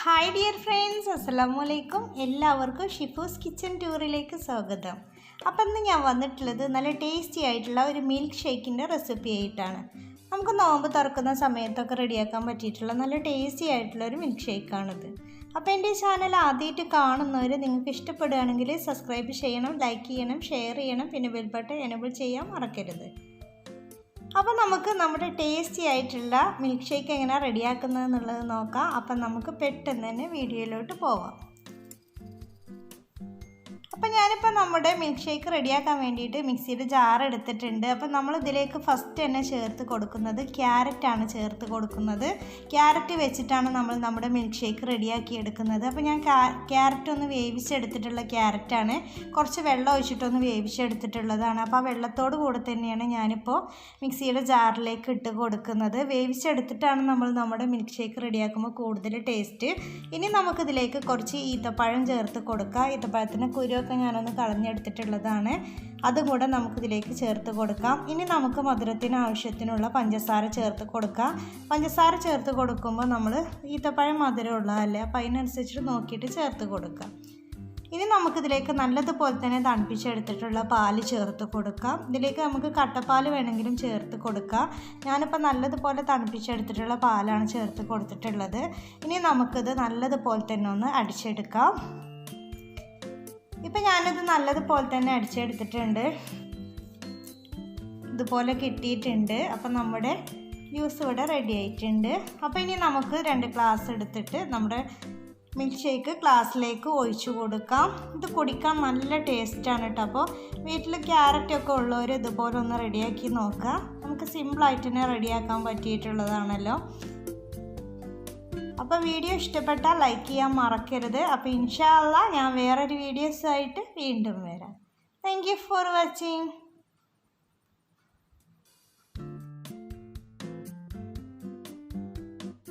Hi dear friends അസ്സലാമു അലൈക്കും എല്ലാവർക്കും ഷിഫൂസ് കിച്ചൺ ടൂറിലേക്ക് സ്വാഗതം. അപ്പം ഇന്ന് ഞാൻ വന്നിട്ടുള്ളത് നല്ല ടേസ്റ്റി ആയിട്ടുള്ള ഒരു മിൽക്ക് ഷേക്കിന്റെ റെസിപ്പി ആയിട്ടാണ്. നമുക്ക് നോമ്പ് തുറക്കുന്ന സമയത്തൊക്കെ റെഡിയാക്കാൻ പറ്റിയിട്ടുള്ള നല്ല ടേസ്റ്റി ആയിട്ടുള്ള ഒരു മിൽക്ക് ഷേക്കാണിത് അപ്പോൾ എന്റെ ചാനൽ ആദ്യമായിട്ട് കാണുന്നവർ നിങ്ങൾക്ക് ഇഷ്ടപ്പെടുകയാണെങ്കിൽ സബ്സ്ക്രൈബ് ചെയ്യണം ലൈക്ക് ചെയ്യണം ഷെയർ ചെയ്യണം പിന്നെ ബെൽ ബട്ടൺ എനബിൾ ചെയ്യാൻ മറക്കരുത്. അപ്പോൾ നമുക്ക് നമ്മുടെ ടേസ്റ്റി ആയിട്ടുള്ള മിൽക്ക് ഷേക്ക് എങ്ങനെ റെഡിയാക്കുന്നത് എന്നുള്ളത് നോക്കാം. അപ്പം നമുക്ക് പെട്ടെന്ന് തന്നെ വീഡിയോയിലോട്ട് പോവാം. അപ്പം ഞാനിപ്പോൾ നമ്മുടെ മിൽക്ക് ഷേക്ക് റെഡിയാക്കാൻ വേണ്ടിയിട്ട് മിക്സിയുടെ ജാർ എടുത്തിട്ടുണ്ട്. അപ്പം നമ്മൾ ഇതിലേക്ക് ഫസ്റ്റ് തന്നെ ചേർത്ത് കൊടുക്കുന്നത് ക്യാരറ്റാണ് ചേർത്ത് കൊടുക്കുന്നത്. ക്യാരറ്റ് വെച്ചിട്ടാണ് നമ്മൾ നമ്മുടെ മിൽക്ക് ഷേക്ക് റെഡിയാക്കി എടുക്കുന്നത്. അപ്പോൾ ഞാൻ ക്യാരറ്റ് ഒന്ന് വേവിച്ചെടുത്തിട്ടുള്ള ക്യാരറ്റാണ് കുറച്ച് വെള്ളം ഒഴിച്ചിട്ടൊന്ന് വേവിച്ചെടുത്തിട്ടുള്ളതാണ്. അപ്പോൾ ആ വെള്ളത്തോട് കൂടെ തന്നെയാണ് ഞാനിപ്പോൾ മിക്സിയുടെ ജാറിലേക്ക് ഇട്ട് കൊടുക്കുന്നത്. വേവിച്ചെടുത്തിട്ടാണ് നമ്മൾ നമ്മുടെ മിൽക്ക് ഷേക്ക് റെഡിയാക്കുമ്പോൾ കൂടുതൽ ടേസ്റ്റ് ഇനി നമുക്കിതിലേക്ക് കുറച്ച് ഈത്തപ്പഴം ചേർത്ത് കൊടുക്കാം. ഈത്തപ്പഴത്തിന് കുരുവൊക്കെ ഞാനൊന്ന് കളഞ്ഞെടുത്തിട്ടുള്ളതാണ്. അതുകൂടെ നമുക്കിതിലേക്ക് ചേർത്ത് കൊടുക്കാം. ഇനി നമുക്ക് മധുരത്തിന് ആവശ്യത്തിനുള്ള പഞ്ചസാര ചേർത്ത് കൊടുക്കാം. പഞ്ചസാര ചേർത്ത് കൊടുക്കുമ്പോൾ നമ്മൾ ഈത്തപ്പഴം മധുരമുള്ളതല്ലേ അപ്പോൾ അതിനനുസരിച്ച് നോക്കിയിട്ട് ചേർത്ത് കൊടുക്കാം. ഇനി നമുക്കിതിലേക്ക് നല്ലതുപോലെ തന്നെ തണുപ്പിച്ചെടുത്തിട്ടുള്ള പാൽ ചേർത്ത് കൊടുക്കാം. ഇതിലേക്ക് നമുക്ക് കട്ടപ്പാൽ വേണമെങ്കിലും ചേർത്ത് കൊടുക്കാം. ഞാനിപ്പോൾ നല്ലതുപോലെ തണുപ്പിച്ചെടുത്തിട്ടുള്ള പാലാണ് ചേർത്ത് കൊടുത്തിട്ടുള്ളത്. ഇനി നമുക്കിത് നല്ലതുപോലെ തന്നെ ഒന്ന് അടിച്ചെടുക്കാം. ഇപ്പം ഞാനിത് നല്ലതുപോലെ തന്നെ അടിച്ചെടുത്തിട്ടുണ്ട്. ഇതുപോലെ കിട്ടിയിട്ടുണ്ട്. അപ്പം നമ്മുടെ ജ്യൂസ് ഇവിടെ റെഡി ആയിട്ടുണ്ട്. അപ്പോൾ ഇനി നമുക്ക് രണ്ട് ഗ്ലാസ് എടുത്തിട്ട് നമ്മുടെ മിൽക്ക് ഷേക്ക് ഗ്ലാസ്സിലേക്ക് ഒഴിച്ചു കൊടുക്കാം. ഇത് കുടിക്കാൻ നല്ല ടേസ്റ്റാണ് കേട്ടോ അപ്പോൾ വീട്ടിൽ ക്യാരറ്റൊക്കെ ഉള്ളവർ ഇതുപോലെ ഒന്ന് റെഡിയാക്കി നോക്കുക. നമുക്ക് സിമ്പിളായിട്ട് തന്നെ റെഡിയാക്കാൻ പറ്റിയിട്ടുള്ളതാണല്ലോ. അപ്പോൾ വീഡിയോ ഇഷ്ടപ്പെട്ടാൽ ലൈക്ക് ചെയ്യാൻ മറക്കരുത്. അപ്പോൾ ഇൻഷാല്ല ഞാൻ വേറൊരു വീഡിയോസായിട്ട് വീണ്ടും വരാം. Thank you for watching